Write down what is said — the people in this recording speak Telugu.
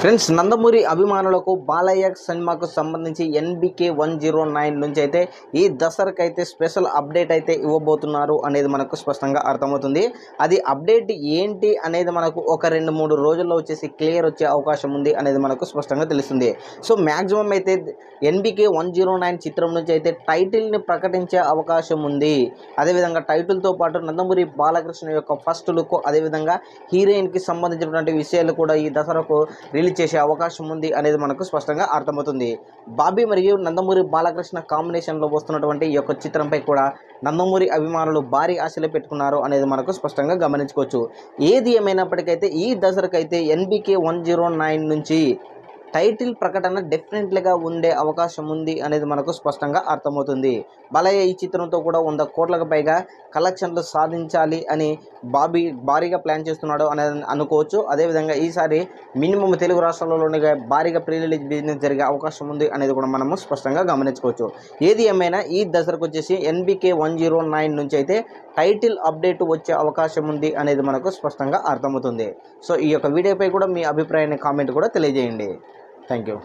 ఫ్రెండ్స్ నందమూరి అభిమానులకు బాలయ్య సినిమాకు సంబంధించి ఎన్బికే వన్ జీరో నైన్ నుంచి అయితే ఈ దసరాకి అయితే స్పెషల్ అప్డేట్ అయితే ఇవ్వబోతున్నారు అనేది మనకు స్పష్టంగా అర్థమవుతుంది. అది అప్డేట్ ఏంటి అనేది మనకు ఒక రెండు మూడు రోజుల్లో వచ్చేసి క్లియర్ వచ్చే అవకాశం ఉంది అనేది మనకు స్పష్టంగా తెలుస్తుంది. సో మ్యాక్సిమం అయితే ఎన్బికే వన్ జీరో నైన్ చిత్రం నుంచి అయితే టైటిల్ని ప్రకటించే అవకాశం ఉంది. అదేవిధంగా టైటిల్తో పాటు నందమూరి బాలకృష్ణ యొక్క ఫస్ట్ లుక్ అదేవిధంగా హీరోయిన్కి సంబంధించినటువంటి విషయాలు కూడా ఈ దసరాకు రిలీజ్ చేసే అవకాశం ఉంది అనేది మనకు స్పష్టంగా అర్థమవుతుంది. బాబీ మరియు నందమూరి బాలకృష్ణ కాంబినేషన్లో వస్తున్నటువంటి ఈ యొక్క చిత్రంపై కూడా నందమూరి అభిమానులు భారీ ఆశలు పెట్టుకున్నారు అనేది మనకు స్పష్టంగా గమనించుకోవచ్చు. ఏది ఏమైనప్పటికైతే ఈ దసరాకైతే ఎన్బికే వన్ జీరో నైన్ నుంచి టైటిల్ ప్రకటన డెఫినెట్లీగా ఉండే అవకాశం ఉంది అనేది మనకు స్పష్టంగా అర్థమవుతుంది. బలయ్య ఈ చిత్రంతో కూడా వంద కోట్లకు పైగా కలెక్షన్లు సాధించాలి అని బాబీ భారీగా ప్లాన్ చేస్తున్నాడు అనేది అనుకోవచ్చు. అదేవిధంగా ఈసారి మినిమం తెలుగు రాష్ట్రాల్లోనే భారీగా ప్రీ రిలీజ్ బిజినెస్ జరిగే అవకాశం ఉంది అనేది కూడా మనము స్పష్టంగా గమనించుకోవచ్చు. ఏది ఏమైనా ఈ దసరకు వచ్చేసి ఎన్బికే వన్ జీరో నైన్ నుంచి అయితే టైటిల్ అప్డేట్ వచ్చే అవకాశం ఉంది అనేది మనకు స్పష్టంగా అర్థమవుతుంది. సో ఈ యొక్క వీడియోపై కూడా మీ అభిప్రాయాన్ని కామెంట్ కూడా తెలియజేయండి. Thank you